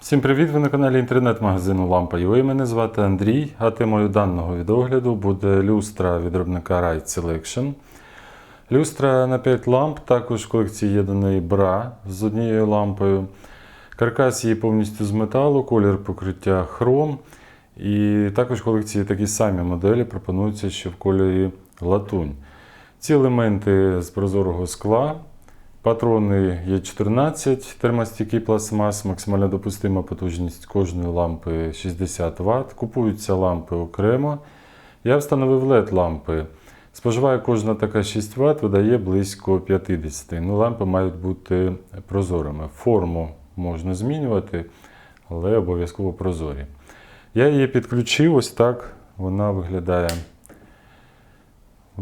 Всім привіт! Ви на каналі інтернет-магазину Lampa.ua. Мене звати Андрій, а темою даного відогляду буде люстра від виробника Right Selection. Люстра на 5 ламп, також в колекції є до неї бра з однією лампою. Каркас її повністю з металу, колір покриття хром. І також в колекції такі самі моделі пропонуються ще в кольорі латунь. Ці елементи з прозорого скла. Патрони є 14, термостійкий пластмас, максимально допустима потужність кожної лампи 60 Вт. Купуються лампи окремо. Я встановив LED лампи. Споживає кожна така 6 Вт, видає близько 50. Ну, лампи мають бути прозорими. Форму можна змінювати, але обов'язково прозорі. Я її підключив, ось так вона виглядає.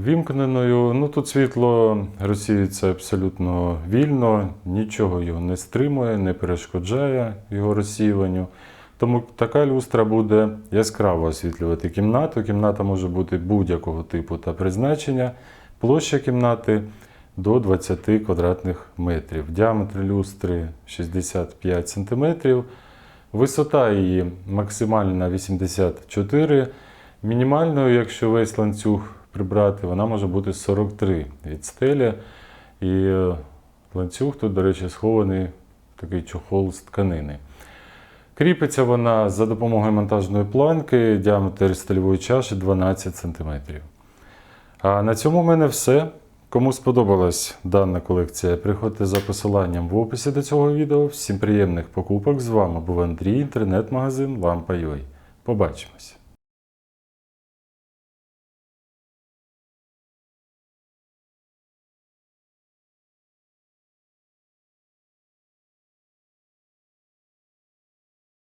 Вімкненою, ну тут світло розсіюється абсолютно вільно, нічого його не стримує, не перешкоджає його розсіюванню. Тому така люстра буде яскраво освітлювати кімнату. Кімната може бути будь-якого типу та призначення. Площа кімнати до 20 квадратних метрів. Діаметр люстри 65 см. Висота її максимальна 84 Мінімальною, якщо весь ланцюг прибрати, вона може бути 43 від стелі. І е, ланцюг тут, до речі, схований такий чохол з тканини. Кріпиться вона за допомогою монтажної планки, діаметр стальової чаші 12 см. А на цьому в мене все. Кому сподобалась дана колекція, приходьте за посиланням в описі до цього відео. Всім приємних покупок! З вами був Андрій, інтернет-магазин Lampa.ua. Побачимось!